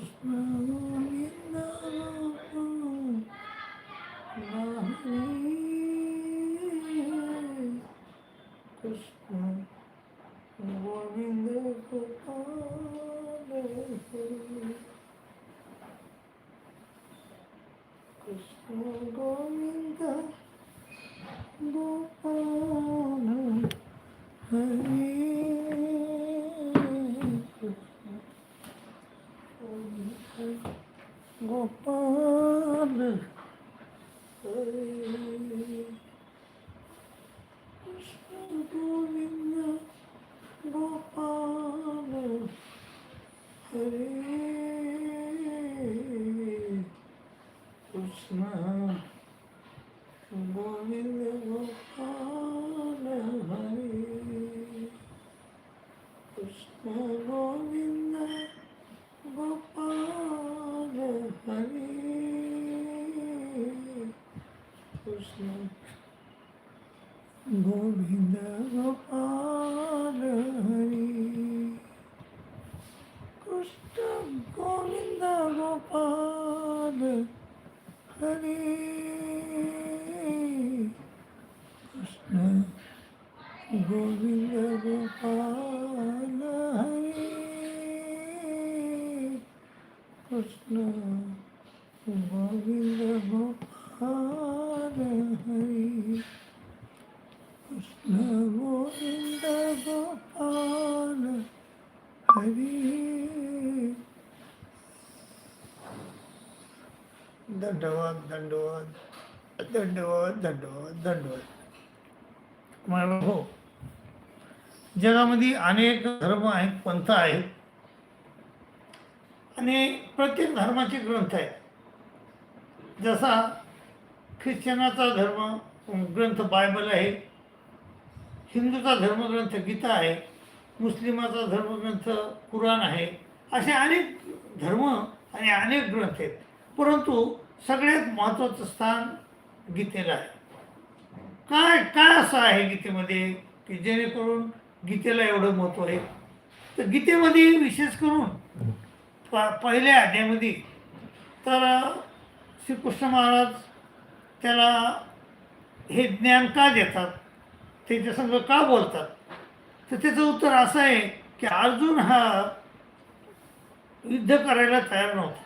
कृष्ण गोविंद हरी कृष्ण गोविंद गोपाल हरी कृष्ण गोविंद गोपाल हरी कृष्ण गोविंद गोपाल हरी कृष्ण गोविंद गोपाल हरे कृष्ण गोविंद गोपाल কৃষ্ণ গোবিন্দ গোপাল হরি কৃষ্ণ গোবিন্দ গোপাল হরি ধন্যবাদ ধন্যবাদ ধন্যবাদ ধন্যবাদ ধন্যবাদ আমার বাবু जगामध्ये अनेक धर्म आहेत पंथ आहेत. आणि प्रत्येक धर्माचे ग्रंथ आहेत. जसा ख्रिश्चनाचा धर्म ग्रंथ बायबल आहे. हिंदूचा धर्मग्रंथ गीता आहे. मुस्लिमाचा धर्मग्रंथ कुराण आहे. असे अनेक धर्म आणि अनेक ग्रंथ आहेत. परंतु सगळ्यात महत्त्वाचं स्थान गीतेला आहे. काय काय असं आहे गीतेमध्ये की जेणेकरून गीतेला एवढं महत्त्व आहे. तर गीतेमध्ये विशेष करून प पहिल्या अध्यायामध्ये तर श्रीकृष्ण महाराज त्याला हे ज्ञान का देतात? त्याच्यासंग का बोलतात? तर त्याचं उत्तर असं आहे की अर्जुन हा युद्ध करायला तयार नव्हता.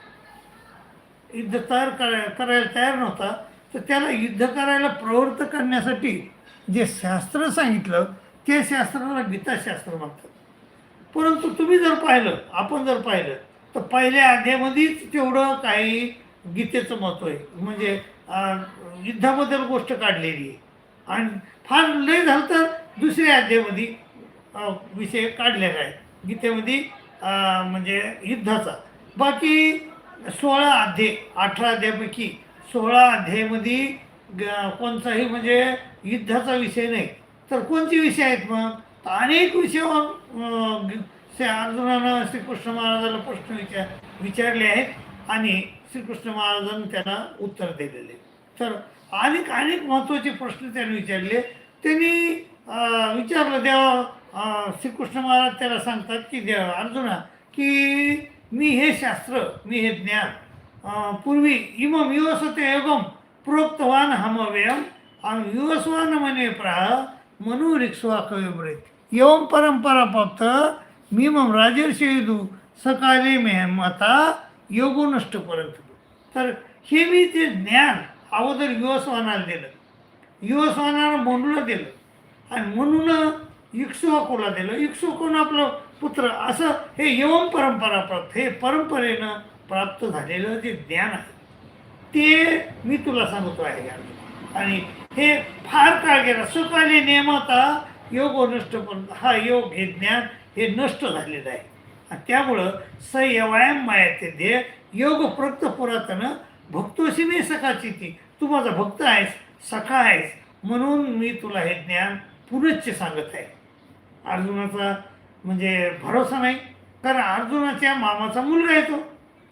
युद्ध तयार कराय करायला तयार नव्हता. तर त्याला युद्ध करायला प्रवृत्त करण्यासाठी जे शास्त्र सांगितलं ते शास्त्राला गीताशास्त्र म्हणतात. परंतु तुम्ही जर पाहिलं आपण जर पाहिलं तर पहिल्या अध्यायामध्येच तेवढं काही गीतेचं महत्त्व आहे. म्हणजे युद्धाबद्दल गोष्ट काढलेली आहे. आणि फार लय झालं तर दुसऱ्या अध्यायामध्ये विषय काढलेला आहे. गीतेमध्ये म्हणजे युद्धाचा. बाकी सोळा अध्याय अठरा अध्यापैकी सोळा अध्यायामध्ये ग- कोणताही म्हणजे युद्धाचा विषय नाही. तर कोणते विषय आहेत मग? तर अनेक विषयावर श्री अर्जुनानं श्रीकृष्ण महाराजाला प्रश्न विचार विचारले आहेत आणि श्रीकृष्ण महाराजांनी त्यांना उत्तर दिलेले. तर अनेक अनेक महत्त्वाचे प्रश्न त्यांनी विचारले. त्यांनी विचारलं देवा श्रीकृष्ण महाराज त्याला सांगतात की देवा अर्जुना की मी हे शास्त्र मी हे ज्ञान पूर्वी इम युवसते योगम प्रोक्तवान हमव्यम आणि युवस्वान म्हणे प्राह मनुरिक्ष्वा कविब्रेत एवं परंपरा प्राप्त मीमम राजर्षयदू सकाळी मे माता योगो नष्ट तर हे मी ते ज्ञान अगोदर युवस्वानाला दिलं. युवस्वानाला म्हणूला दिलं. आणि म्हणून इक्ष्वाकूला दिलं. इक्ष्वाकून आपलं पुत्र असं हे यवम परंपरा प्राप्त हे परंपरेनं प्राप्त झालेलं जे ज्ञान आहे ते मी तुला सांगतो आहे. आणि हे फार काळ गेला सकाळी नेमता योग नष्ट पण हा योग हे ज्ञान हे नष्ट झालेलं आहे. आणि त्यामुळं स यवायम मायाचे दे योग प्रक्त पुरातन भक्तोशी मी सखाची ती तू माझा भक्त आहेस सखा आहेस म्हणून मी तुला हे ज्ञान पुनश्च सांगत आहे. अर्जुनाचा म्हणजे भरोसा नाही. कारण अर्जुनाच्या मामाचा मुलगा येतो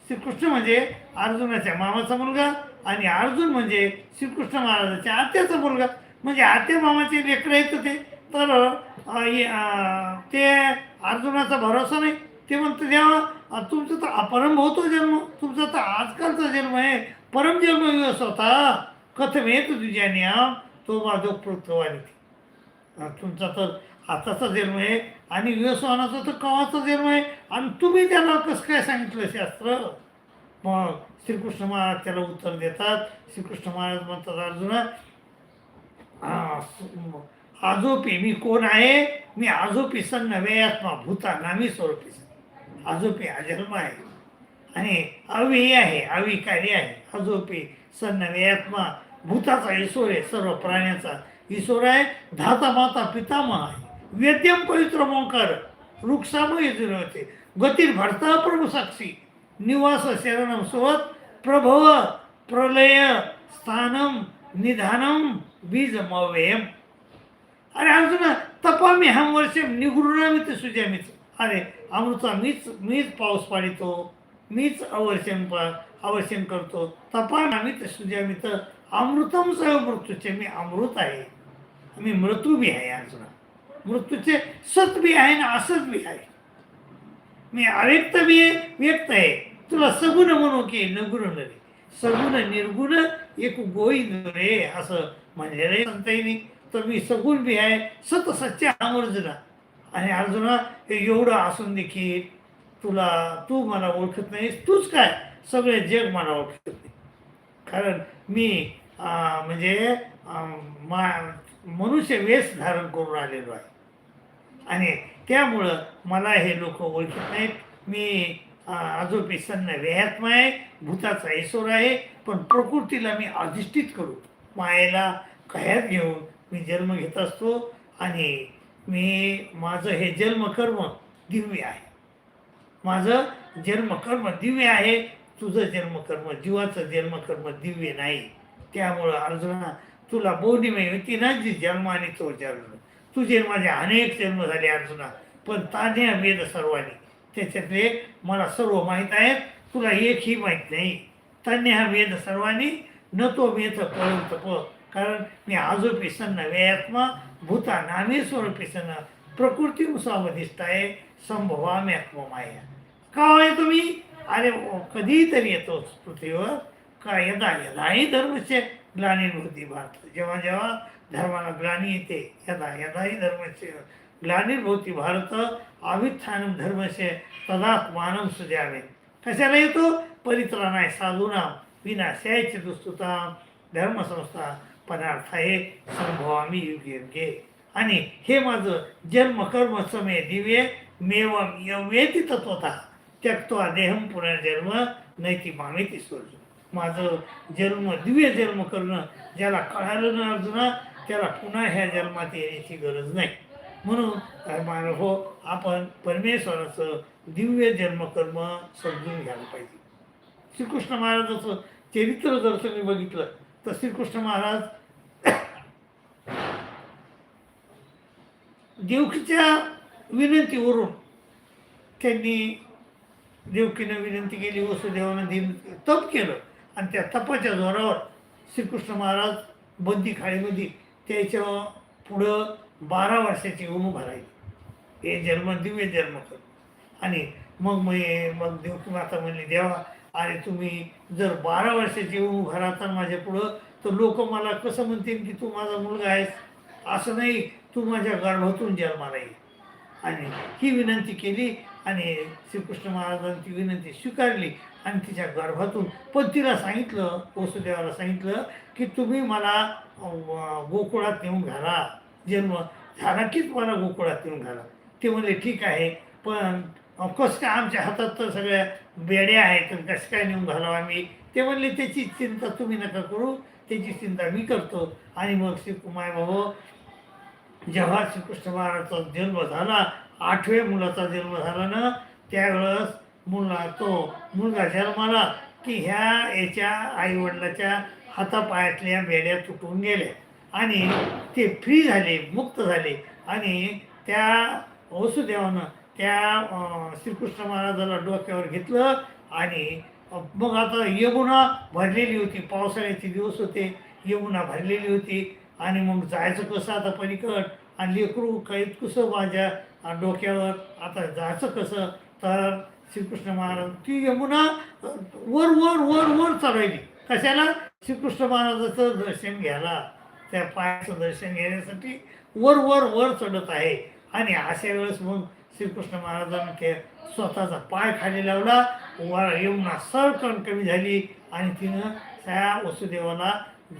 श्रीकृष्ण म्हणजे अर्जुनाच्या मामाचा मुलगा. आणि अर्जुन म्हणजे श्रीकृष्ण महाराजाच्या आत्याचा मुलगा. म्हणजे आत्या मामाचे लेकरं येत ते. तर ते अर्जुनाचा भरोसा नाही. ते म्हणतं द्यावा तुमचं तुमचा तर अपरम होतो जन्म. तुमचा तर आजकालचा जन्म आहे. परम जन्म दिवस होता. कथमेत तुझ्या नियम. तो माझं पृथ्वानी तुमचा तर आताचा जन्म आहे. आणि व्यवसानाचा तर कवाचा जन्म आहे. आणि तुम्ही त्याला कसं काय सांगितलं शास्त्र? मग श्रीकृष्ण महाराज त्याला उत्तर देतात. श्रीकृष्ण महाराज म्हणतात अर्जुना आजोपी मी कोण आहे? मी आजोपी सन नव्हे आत्मा भूता नामी स्वरूपी सन आजोपी अजन्म आहे. आणि अवी आहे अविकारी आहे. आजोपी सन नव्हे आत्मा भूताचा ईश्वर आहे सर्व प्राण्याचा ईश्वर आहे. धाता माता पितामह आहे. वेद्यम पवित्र मोंकार वृक्षामुळे होते गतीर भरता प्रभू साक्षी. निवास शरणम सोबत प्रभव प्रलय स्थानम निधानम बीज मव्ययम अरे अर्जुन तपामी हम वर्ष निगृणामी ते सुजामीच अरे अमृता मीच मीच पाऊस पाडितो. मीच अवर्षण पा अवर्षण करतो. तपामी ते सुजामित अमृतम सह मृत्यूचे मी अमृत आहे. मी मृत्यू बी आहे अर्जुना. मृत्यूचे सत बी आहे ना असत बी आहे. मी अव्यक्त बी आहे व्यक्त आहे. तुला सगुण म्हणू की नगुण रे सगुण निर्गुण एक गोविंद रे असं म्हणलेलं आहे संताईने. तर मी सगुण बी आहे सत सच्चे अर्जुना आणि अर्जुना हे एवढं असून देखील तुला तू मला ओळखत नाहीस. तूच काय? सगळे जग मला ओळखत नाही. कारण मी म्हणजे मा मनुष्य वेश धारण करून आलेलो आहे. आणि त्यामुळं मला हे लोक ओळखत नाहीत. मी आजोपी सन्न वेहात्मा आहे भूताचा ईश्वर आहे पण प्रकृतीला मी अधिष्ठित करू. मायेला कह्यात घेऊन मी जन्म घेत असतो आणि मी माझं हे जन्मकर्म दिव्य आहे. माझं जन्मकर्म दिव्य आहे तुझं जन्मकर्म जीवाचं जन्मकर्म दिव्य नाही. त्यामुळं अर्जुना तुला बौद्धिमय होती ना जी जन्माने तो जन्म. तुझे माझे अनेक जन्म झाले अर्जुना पण तान्या वेद सर्वांनी. त्याच्यातले मला सर्व माहीत आहेत. तुला एकही माहीत नाही. तान्य हा वेद सर्वांनी न तो वेद कळवतो प कारण मी आजोपी सन्न वेयात्मा भूता नामी स्वरूपिसन सन्न प्रकृती उसावधिष्ठ आहे. संभवामी आत्ममाया. का हो आहे तुम्ही? अरे ओ, कधीतरी येतो पृथ्वीवर का यदा यदाही धर्मचे ग्लानी ग्लानिर्भूती भारत. जेव्हा जेव्हा धर्माला ग्लानी येते यदा यदाही धर्मचे ग्लानिर्भूती भारत आवित्थानम धर्मचे मानव सुजावे. कशाला येतो? परित्राणाय साधूना विनाशायचे दुस्तुता धर्मसंस्था पदार्थ आहे संभवामी युगे युगे. आणि हे माझं जन्म कर्म समे दिव्य मेवम यवेती तत्वता त्यक्त्वा देहम पुनर्जन्म नैती मामेती स्वर्ग. माझं जन्म दिव्य जन्म करणं ज्याला कळालं ना अर्जुना त्याला पुन्हा ह्या जन्मात येण्याची गरज नाही. म्हणून मानव हो आपण परमेश्वराचं दिव्य जन्मकर्म समजून घ्यायला पाहिजे. श्रीकृष्ण महाराजाचं चरित्र जर तुम्ही बघितलं तर श्रीकृष्ण महाराज देवकीच्या विनंतीवरून त्यांनी देवकीनं विनंती केली वसुदेवानं दिन तप केलं आणि त्या तपाच्या जोरावर श्रीकृष्ण महाराज बंदी खाळीमध्ये त्याच्या पुढं बारा वर्षाची उम भरायची. हे जन्म दिव्य जन्म कर. आणि मग मी मग देवकी माता म्हणली देवा अरे तुम्ही जर बारा वर्षाची उम भराता माझ्या पुढं तर लोक मला कसं म्हणतील की तू माझा मुलगा आहेस? असं नाही तू माझ्या गर्भातून जन्माला येईल आणि ही विनंती केली आणि श्रीकृष्ण महाराजांनी ती विनंती स्वीकारली आणि तिच्या गर्भातून पण तिला सांगितलं वसुदेवाला सांगितलं की तुम्ही मला गोकुळात नेऊन घाला. जन्म झाला कीच मला गोकुळात येऊन घाला ते म्हणले ठीक आहे पण कसं काय आमच्या हातात तर सगळ्या बेड्या आहेत कसं काय नेऊन घालावं आम्ही? ते म्हणले त्याची चिंता तुम्ही नका करू त्याची चिंता मी करतो. आणि मग श्री भाऊ जेव्हा श्रीकृष्ण महाराजचा जन्म झाला आठव्या मुलाचा जन्म झाला ना त्यावेळेस मुलगा तो मुलगा जन्माला की ह्या याच्या आईवडिलाच्या हातापायातल्या बेड्या तुटून गेल्या. आणि ते फ्री झाले मुक्त झाले. आणि त्या वसुदेवानं त्या श्रीकृष्ण महाराजाला डोक्यावर घेतलं आणि मग आता यमुना भरलेली होती. पावसाळ्याचे दिवस होते. यमुना भरलेली होती. आणि मग जायचं कसं आता पलीकड? आणि लेकरू कैत कसं माझ्या डोक्यावर? आता जायचं कसं? तर श्रीकृष्ण महाराज ती यमुना वर वर वर वर चढायली कशाला? श्रीकृष्ण महाराजाचं दर्शन घ्यायला. त्या पायाचं दर्शन घेण्यासाठी वर वर वर चढत आहे. आणि अशा वेळेस मग श्रीकृष्ण महाराजांनी ते स्वतःचा पाय खाली लावला. वर यमुना सरकण कमी झाली आणि तिनं त्या वसुदेवाला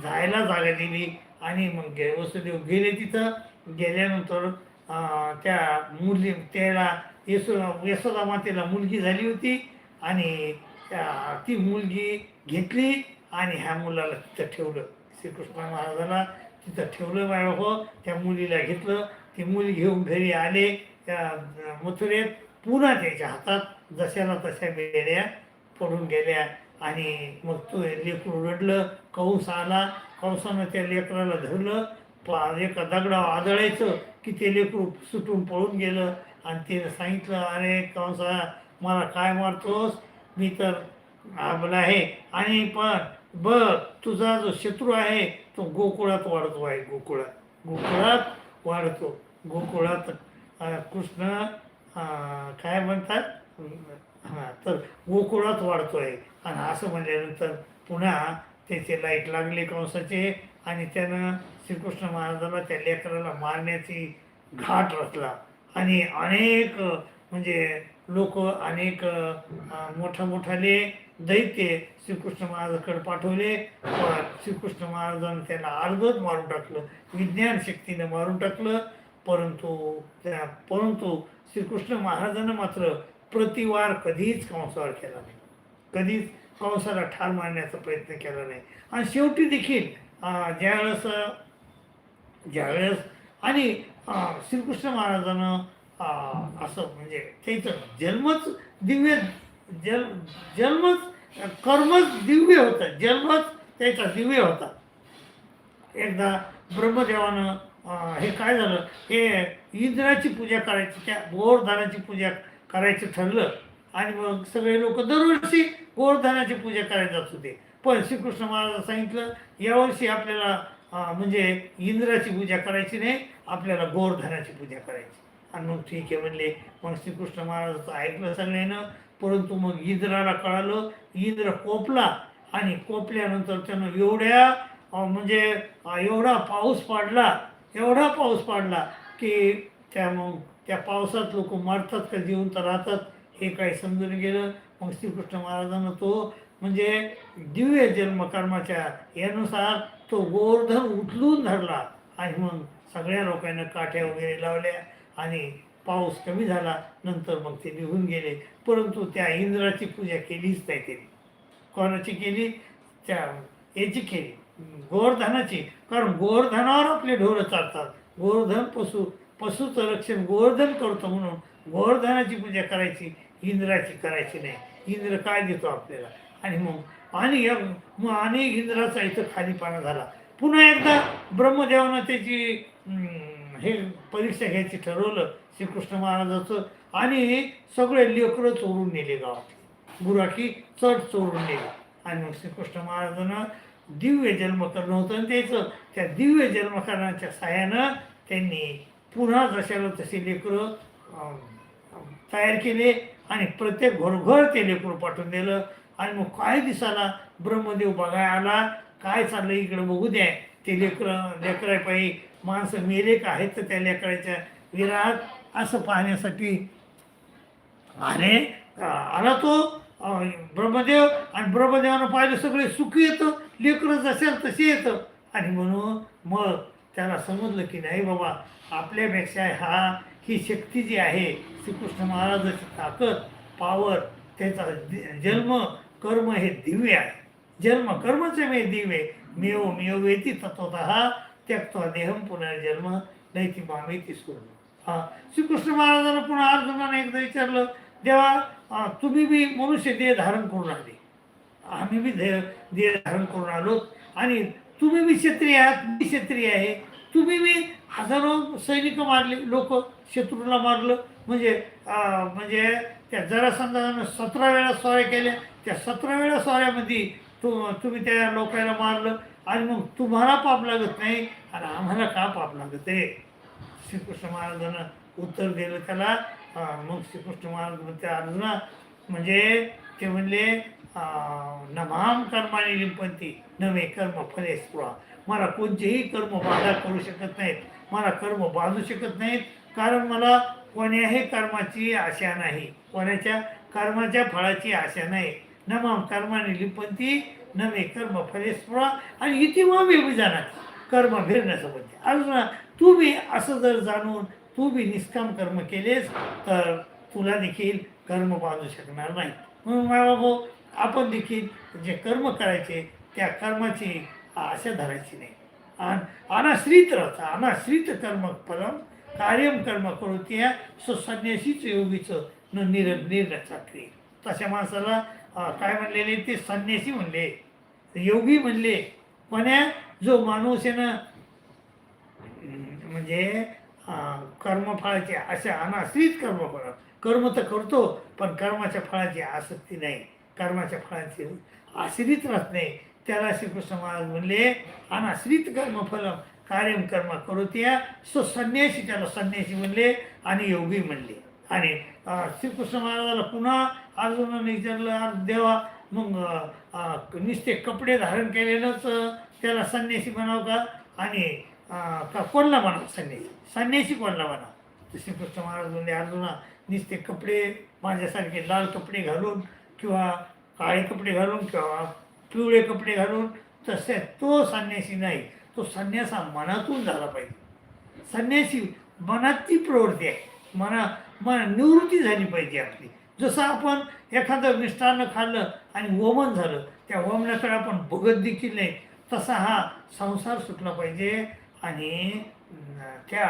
जायला जागा दिली. आणि मग गे वसुदेव गेले तिथं. गेल्यानंतर त्या मुली त्याला यशो यशोदा मातेला मुलगी झाली होती. आणि त्या ती मुलगी घेतली आणि ह्या मुलाला तिथं ठेवलं. श्रीकृष्ण महाराजाला तिथं ठेवलं बाय हो त्या मुलीला घेतलं. ती मुली घेऊन घरी आले. त्या मथुरेत पुन्हा त्याच्या हातात जशाला तशा बेड्या पडून गेल्या. आणि मग तो लेकरू रडलं कंस आला. कंसानं त्या लेकराला धरलं. पा एका दगडावर आदळायचं की ते लेकरू सुटून पळून गेलं. आणि तिने सांगितलं अरे कंसा मला काय मारतोस? मी तर आबला आहे. आणि पण बघ तुझा जो शत्रू आहे तो गोकुळात वाढतो आहे गोकुळात. गोकुळात वाढतो. गोकुळात कृष्ण काय म्हणतात? हां तर गोकुळात वाढतो आहे. आणि असं म्हणल्यानंतर पुन्हा त्याचे लाइट लागले कंसाचे आणि त्यानं श्रीकृष्ण महाराजाला त्या लेकराला मारण्याची घाट रचला. आणि अनेक म्हणजे लोक अनेक मोठ्या मोठा मोठाले दैत्य श्रीकृष्ण महाराजाकडे पाठवले. पण श्रीकृष्ण महाराजांनी त्याला अर्धच मारून टाकलं. विज्ञान शक्तीने मारून टाकलं. परंतु त्या परंतु श्रीकृष्ण महाराजांना मात्र प्रतिवार कधीच कंसावर केला नाही. कधीच कंसाला ठार मारण्याचा प्रयत्न केला नाही. आणि शेवटी देखील ज्यावेळेस ज्यावेळेस आणि श्रीकृष्ण महाराजानं असं म्हणजे त्याचं जन्मच दिव्य जल जन्मच कर्मच दिव्य होतं. जन्मच त्याचा दिव्य होता. एकदा ब्रह्मदेवानं हे काय झालं? हे इंद्राची पूजा करायची त्या गोवर्धनाची पूजा करायचं ठरलं. आणि मग सगळे लोक दरवर्षी गोवर्धनाची पूजा करायला जात होते. पण श्रीकृष्ण महाराज सांगितलं यावर्षी आपल्याला म्हणजे इंद्राची पूजा करायची नाही आपल्याला गोवर्धनाची पूजा करायची. आणि मग ठीक आहे म्हणले. मग श्रीकृष्ण महाराजाचं ऐकलं सगळ्यानं. परंतु मग इंद्राला कळालं इंद्र कोपला आणि कोपल्यानंतर त्यानं एवढ्या म्हणजे एवढा पाऊस पडला एवढा पाऊस पडला की त्या मग त्या पावसात लोक मरतात का जिवंत राहतात हे काही समजून गेलं. मग श्रीकृष्ण महाराजांना तो म्हणजे दिव्य जन्मकर्माच्या यानुसार तो गोवर्धन उचलून धरला. आणि मग सगळ्या लोकांना काठ्या वगैरे लावल्या. आणि पाऊस कमी झाला नंतर मग ते निघून गेले. परंतु त्या इंद्राची पूजा केलीच नाही त्यांनी. कोणाची केली? त्या याची केली. गोवर्धनाची. कारण गोवर्धनावर आपले ढोरं चालतात. गोवर्धन पशु पशुचं रक्षण गोवर्धन करतो म्हणून गोवर्धनाची पूजा करायची इंद्राची करायची नाही. इंद्र काय देतो आपल्याला? आणि मग आणि या- मग आणि इंद्राचा इथं खालीपणा झाला. पुन्हा एकदा ब्रह्मदेवानं त्याची हे परीक्षा घ्यायची ठरवलं श्रीकृष्ण महाराजाचं आणि सगळे लेकरं चोरून नेले गावात. गुराखी चढ चोरून नेले. आणि मग श्रीकृष्ण महाराजांना दिव्य जन्म करणं होतं आणि त्याचं त्या दिव्य जन्मकरणाच्या साह्यानं त्यांनी पुन्हा जशाला तसे लेकरं तयार केले आणि प्रत्येक घरघर ते लेकरं पाठवून दिलं. आणि मग काय दिसाला? ब्रह्मदेव बघाय आला. काय चाललं इकडं बघू द्या. ते लेकरं लेकरापायी माणसं मेले का आहेत तर त्या लेकराच्या विरात असं पाहण्यासाठी अरे आला तो ब्रह्मदेव आणि ब्रह्मदेवानं पाहिलं सगळे सुखी येतं लेकरं असेल तसे येतं. आणि म्हणून मग त्याला समजलं की नाही बाबा आपल्यापेक्षा हा ही शक्ती जी आहे श्रीकृष्ण महाराजाची ताकद पावर त्याचा जन्म कर्म हे दिव्य आहे. जन्म कर्मचे मे म्हणजे दिव्य मेव मेव येती तत्वत त्यक्त्वा देहम पुनर्जन्म नैती मामेती सोडलं हां श्रीकृष्ण महाराजांना पुन्हा अर्जुनाने एकदा विचारलं देवा तुम्ही बी मनुष्य देह धारण करून आले. आम्ही बी देह देह धारण करून आलो. आणि तुम्ही बी क्षत्रिय आहात मी क्षत्रिय आहे. तुम्ही बी हजारो सैनिक मारले लोक शत्रूला मारलं. म्हणजे म्हणजे त्या जरासंधानं सतरा वेळा स्वाऱ्या केल्या त्या सतरा वेळा स्वाऱ्यामध्ये तु तुम्ही त्या लोकांना मारलं. आणि मग तुम्हाला पाप लागत नाही आणि आम्हाला का पाप लागत आहे? श्रीकृष्ण महाराजांना उत्तर दिलं त्याला. मग श्रीकृष्ण महाराज म्हणते अर्जुना म्हणजे ते म्हणले नमाम कर्माने लिंपंती नवे कर्म फले स्पृहा मला कोणतेही कर्म बाधा करू शकत नाहीत. मला कर्म बांधू शकत नाहीत. कारण मला कोण्याही कर्माची आशा नाही. कोणाच्या? कर्माच्या फळाची आशा नाही. नमाम कर्माने लिंपंती नवे कर्म फले आणि इथे मग व्यभिजानात जाणार कर्म फिरण्याचं अर्जुना तू बी असं जर जाणून तू बी निष्काम कर्म केलेस तर तुला देखील कर्म बांधू शकणार नाही म्हणून मला भाऊ आपण देखील जे कर्म करायचे त्या कर्माची आशा धरायची नाही. आणि अनाश्रित राहता अनाश्रित कर्म परम कार्यम कर्म करू सो स्वसन्यासीच योगीचं न निर निर्णय तशा माणसाला काय म्हणलेले? ते संन्यासी म्हणले. योगी म्हणले. पण जो माणूस आहे ना म्हणजे कर्मफळाचे कर्मफळाची अशा अनाश्रित कर्मफळ कर्म तर करतो पण कर्माच्या फळाची आसक्ती नाही. कर्माच्या फळाची आश्रित राहत नाही. त्याला श्रीकृष्ण महाराज म्हणले अनाश्रित कर्मफल कार्यम कर्म करोत्या. सो संन्यासी त्याला संन्यासी म्हणले आणि योगी म्हणले. आणि श्रीकृष्ण महाराजाला पुन्हा अर्जुनाने विचारलं देवा मग नुसते कपडे धारण केलेलंच त्याला संन्यासी म्हणावं का? आणि का कोणला म्हणावं संन्यासी? संन्यासी कोणला बनाव श्रीकृष्ण महाराज म्हणले अर्जुना नुसते कपडे माझ्यासारखे लाल कपडे घालून किंवा काळे कपडे घालून किंवा पिवळे कपडे घालून तसे तो संन्यासी नाही. तो संन्यास हा मनातून झाला पाहिजे. संन्यासी मनातली प्रवृत्ती आहे. मना मग निवृत्ती झाली पाहिजे आपली. जसं आपण एखादं मिष्टान्न खाल्लं आणि वमन झालं त्या वमनाकडे आपण बघत देखील नाही तसा हा संसार सुटला पाहिजे आणि त्या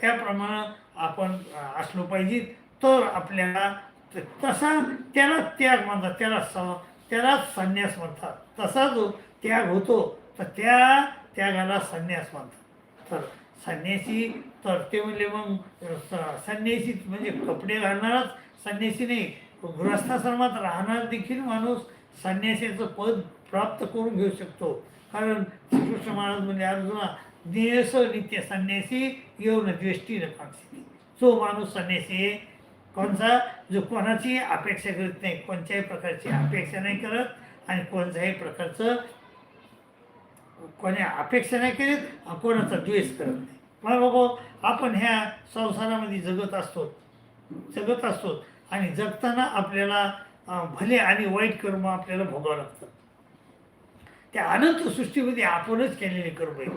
त्याप्रमाणे आपण असलो पाहिजे तर आपल्याला तसा त्याला त्याग म्हणतात त्याला स त्याला संन्यास म्हणतात. तसा जो त्याग होतो तर त्या त्यागाला संन्यास म्हणतात. तर संन्यासी तर ते म्हणजे मग संन्यासी म्हणजे कपडे घालणारच संन्यासी नाही. गृहस्थाश्रमात राहणार देखील माणूस संन्यासाचं पद प्राप्त करून घेऊ शकतो. कारण श्रीकृष्ण महाराज म्हणजे अर्जुना नियस नित्य संन्यासी येऊन द्वेष्टी न जो माणूस संन्यासी आहे कोणचा? जो कोणाची अपेक्षा करत नाही कोणत्याही प्रकारची अपेक्षा नाही करत आणि कोणत्याही प्रकारचं कोणी अपेक्षा नाही करीत कोणाचा द्वेष करत नाही. मला बाबा आपण ह्या संसारामध्ये जगत असतो जगत असतो आणि जगताना आपल्याला भले आणि वाईट कर्म आपल्याला भोगावं लागतात. त्या अनंत सृष्टीमध्ये आपणच केलेले कर्म आहेत.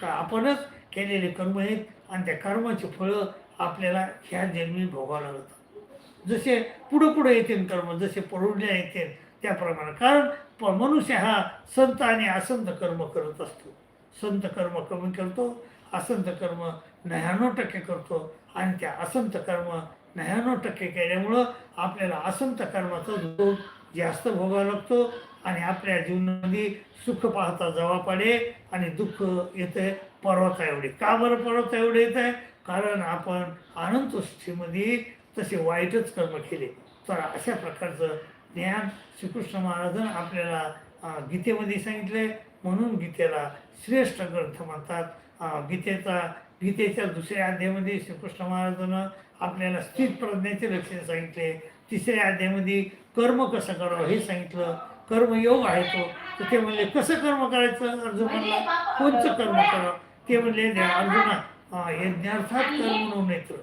का आपणच केलेले कर्म आहेत आणि त्या कर्माची फळं आपल्याला ह्या जन्मी भोगावं लागतात. जसे पुढं पुढं येतील कर्म जसे पडूल्या येतील त्याप्रमाणे. कारण प मनुष्य हा संत आणि असंत कर्म करत असतो. संत कर्म कमी करतो असंत कर्म नव्याण्णव टक्के करतो आणि त्या असंत कर्म नव्याण्णव टक्के केल्यामुळं आपल्याला असंत कर्माचा जो जास्त भोगावा लागतो आणि आपल्या जीवनामध्ये सुख पाहता जवा पाडे आणि दुःख येते पर्वता एवढे. का बरं पर्वता एवढे येत आहे कारण आपण आनंदोष्ठीमध्ये तसे वाईटच कर्म केले. तर अशा प्रकारचं ज्ञान श्रीकृष्ण महाराजांनी आपल्याला गीतेमध्ये सांगितले म्हणून गीतेला श्रेष्ठ ग्रंथ म्हणतात. गीतेचा गीतेच्या दुसऱ्या अध्यायामध्ये श्रीकृष्ण महाराजानं आपल्याला स्थित प्रज्ञेचे लक्षण सांगितले. तिसऱ्या अध्यायामध्ये कर्म कसं करावं हे सांगितलं. कर्मयोग आहे तो. तर ते म्हणले कसं कर्म करायचं? अर्जुन म्हणला कोणचं कर्म करावं? ते म्हणले अर्जुना यज्ञार्थात कर्म नेत्र.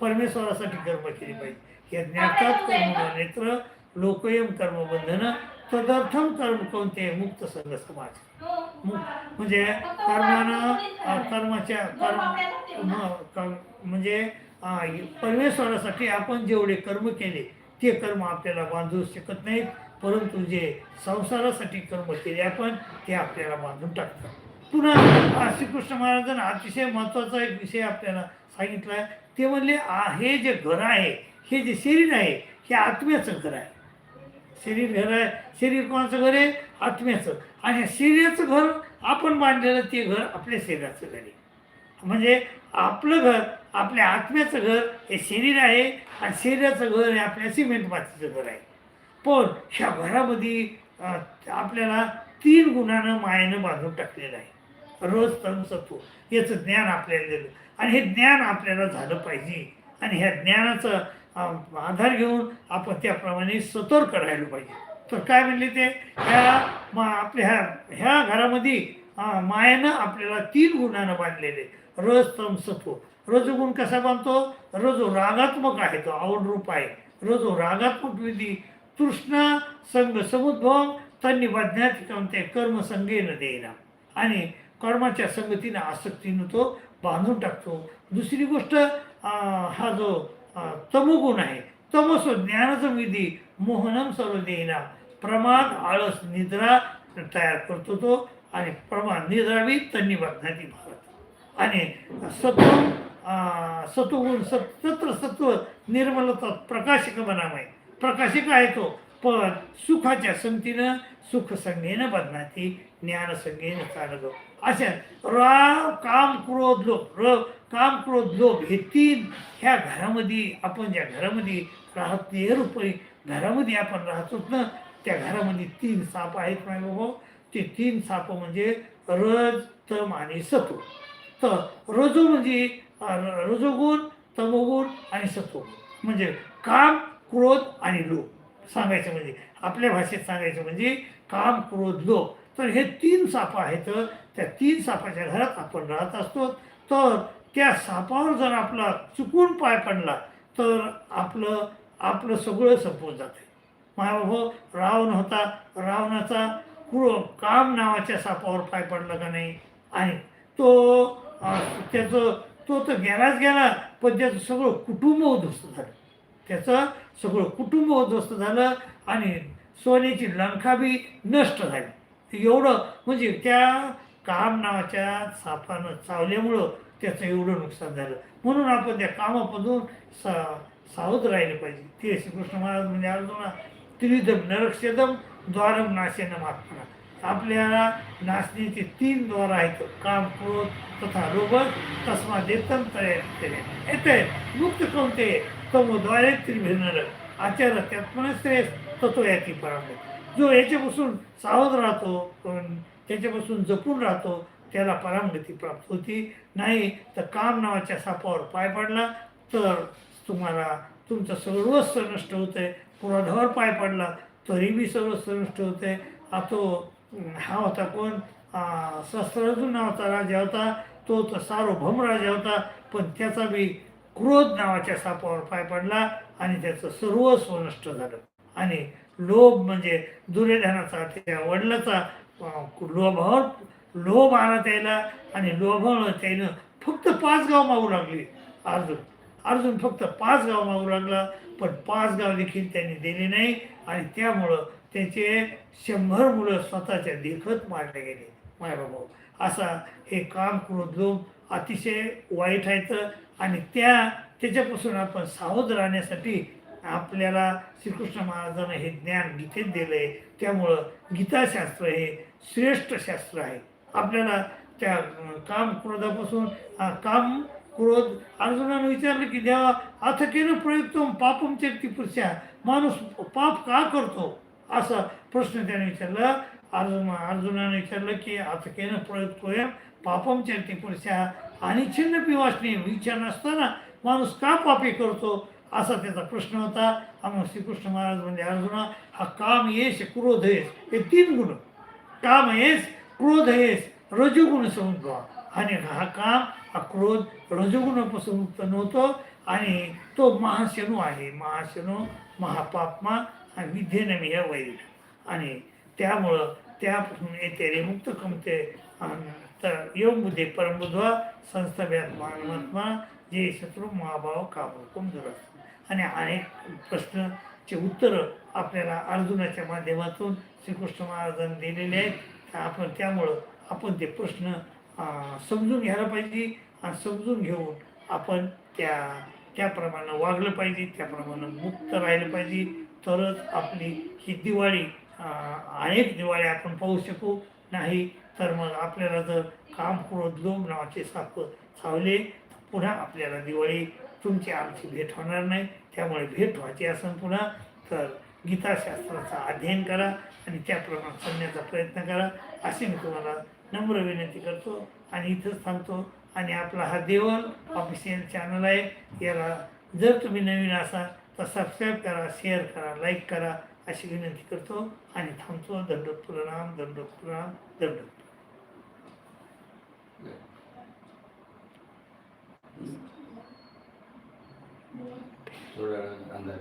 परमेश्वरासाठी कर्म केली पाहिजे. यज्ञार्थात कर्म नेत्र लोकयम कर्मबंधन तदर्थम कर्म कोणते? मुक्त संघ समाज. म्हणजे कर्मानं कर्माच्या कर्म कर्म- म्हणजे परमेश्वरासाठी आपण जेवढे कर्म केले ते कर्म आपल्याला बांधू शकत नाहीत. परंतु जे संसारासाठी कर्म केले आपण ते आपल्याला बांधून टाकतात. पुन्हा श्रीकृष्ण महाराजांना अतिशय महत्त्वाचा एक विषय आपल्याला सांगितला आहे. ते म्हणले हे जे घर आहे हे जे शरीर आहे हे आत्म्याचं घर आहे. शरीर घर आहे. शरीर कोणाचं घर आहे? आत्म्याचं. आणि या शरीराचं घर आपण बांधलेलं ते घर आपल्या शरीराचं घर आहे. म्हणजे आपलं घर आपल्या आत्म्याचं घर हे शरीर आहे आणि शरीराचं घर हे आपल्या सिमेंट मातीचं घर आहे. पण ह्या घरामध्ये आपल्याला तीन गुणानं मायेनं बांधून टाकलेलं आहे. रोज तन याचं ज्ञान आपल्याला दिलं. आणि हे ज्ञान आपल्याला झालं पाहिजे. आणि ह्या ज्ञानाचं आधार घेऊन आपण त्याप्रमाणे सतर्क राहिलो पाहिजे. तर काय म्हणले ते? ह्या मा आपल्या ह्या ह्या घरामध्ये मायानं आपल्याला तीन गुणानं बांधलेले. रज तम सत्व. रजगुण कसा बांधतो? रजो रागात्मक आहे तो आवडरूप आहे. रजो रागात्मक विधी. तृष्णा संग समुद्भव त्यांनी बांधण्यात ते कर्मसंगेनं देईना. आणि कर्माच्या संगतीनं आसक्तीनं तो बांधून टाकतो. दुसरी गोष्ट हा जो तमोगुण आहे. तमस ज्ञानाचं विधी मोहनम सर्व देईना प्रमाद आळस निद्रा तयार करतो तो आणि प्रमाद निद्रावी तन्नी बघण्याची भारत. आणि सत्व अं, सत्वगुण सत्र सत्व निर्मलता प्रकाशक बनामय प्रकाशिक आहे तो पण सुखाच्या संगतीनं सुख बदनाती ज्ञान चालतो. अशा राव काम क्रोध लोक र काम क्रोध लोभ हे तीन ह्या घरामध्ये आपण ज्या घरामध्ये राहत ते रुपये घरामध्ये आपण राहतोच ना त्या घरामध्ये तीन साप आहेत नाही बाबा? ते तीन साप म्हणजे रज तम आणि सत्व. तर रजो म्हणजे रजोगुण तमोगुण आणि सत्वगुण. म्हणजे काम क्रोध आणि लोभ. सांगायचं म्हणजे आपल्या भाषेत सांगायचं म्हणजे काम क्रोध लोभ. तर हे तीन साप आहेत त्या तीन सापाच्या घरात आपण राहत असतो. तर त्या सापावर जर आपला चुकून पाय पडला तर आपलं आपलं सगळं संपवून जाते. महाबाबा रावण होता रावणाचा कुळ काम नावाच्या सापावर पाय पडला का नाही? आणि तो त्याचं तो तर गेलाच गेला पण त्याचं सगळं कुटुंब उद्ध्वस्त झालं. त्याचं सगळं कुटुंब उद्ध्वस्त झालं आणि सोन्याची लंका बी नष्ट झाली. एवढं म्हणजे त्या काम नावाच्या सापानं चावल्यामुळं त्याचं एवढं नुकसान झालं. म्हणून आपण त्या कामापासून सा सावध राहिले पाहिजे. ते श्रीकृष्ण महाराज म्हणजे अर्जुना त्रिविधम नरक्षदम द्वारम नाशेनं महात्मा आपल्याला नाचण्याचे तीन द्वार आहेत. काम क्रोध तथा रोबत तस्मा देतन तयार येते. मुक्त कोणते तमोद्वारे त्रिभिन्न आचार त्यात्मनश्रेयस तत्व याची परामृत जो याच्यापासून सावध राहतो त्याच्यापासून जपून राहतो त्याला परामगती प्राप्त होती. नाही तर काम नावाच्या सापावर पाय पडला तर तुम्हाला तुमचं सर्वस्व नष्ट होते पुराधावर पाय पडला तरी बी सर्वस्व नष्ट होते हा तो हा होता कोण? अं, नावाचा राजा होता. तो तर सार्वभौम राजा होता. पण त्याचा बी क्रोध नावाच्या सापावर पाय पडला आणि त्याचं सर्वस्व नष्ट झालं. आणि लोभ म्हणजे दुर्योधनाचा त्या वडिलाचा लोभावर लोभ आणत यायला आणि लोभामुळं यायनं फक्त पाच गाव मागू लागली. अर्जुन. अर्जुन फक्त पाच गाव मागू लागला पण पाच गाव देखील त्यांनी दिले नाही आणि त्यामुळं त्याचे शंभर मुलं स्वतःच्या देखत मारले गेले. मायबाबा असा हे काम क्रोध लोभ अतिशय वाईट आहेत आणि त्या त्याच्यापासून आपण सावध राहण्यासाठी आपल्याला श्रीकृष्ण महाराजांना हे ज्ञान गीतेत दिलं आहे त्यामुळं गीताशास्त्र हे श्रेष्ठ शास्त्र आहे. आपल्याला त्या काम क्रोधापासून काम क्रोध अर्जुनानं विचारलं की देवा अथकेनं प्रयुक्त पापम चेती पुरुषा माणूस पाप का करतो? असा प्रश्न त्याने विचारला. अर्जुन अर्जुनाने विचारलं की अथकेनं प्रयुक्तोय पापम चेती पुरुषा आणि छिन्न पिवासने विचार नसताना माणूस का पापी करतो? असा त्याचा प्रश्न होता. आम्ही श्रीकृष्ण महाराज म्हणजे अर्जुना हा काम येश क्रोध येस हे तीन गुण. काम येस क्रोध हे रजोगुण समुद्भव आणि हा काम हा क्रोध रजोगुणापासून उत्पन्न होतो आणि तो महाशनू आहे. महाशनू महापापमा आणि विद्येने या वैर. आणि त्यामुळं त्यापासून येते रे मुक्त कमते. तर येऊन बुद्धे परमबुद्ध्वा संस्थाव्यात महात्मा जे शत्रू महाभाव कामरुकुम दुरास आणि अनेक प्रश्नाचे उत्तरं आपल्याला अर्जुनाच्या माध्यमातून श्रीकृष्ण महाराजांनी दिलेले आहेत. आपण त्यामुळं आपण ते प्रश्न समजून घ्यायला पाहिजे आणि समजून घेऊन आपण त्या त्याप्रमाणे वागलं पाहिजे त्याप्रमाणे मुक्त राहिलं पाहिजे. तरच आपली ही दिवाळी अनेक दिवाळी आपण पाहू शकू. नाही तर मग आपल्याला जर काम क्रोध लोभ नावाचे साप चावले पुन्हा आपल्याला दिवाळी तुमची आमची भेट होणार नाही. त्यामुळे भेट व्हायची असेल पुन्हा. तर गीताशास्त्राचा अध्ययन करा आणि त्याप्रमाणे सांगण्याचा प्रयत्न करा. अशी मी तुम्हाला नम्र विनंती करतो आणि इथंच थांबतो. आणि आपला हा देवल ऑफिशियल चॅनल आहे. याला जर तुम्ही नवीन असाल तर सबस्क्राईब करा शेअर करा लाईक करा अशी विनंती करतो. आणि थांबतो. दंडोत प्रणाम दंडोत प्रणाम दंडोत थोड्या अंदाज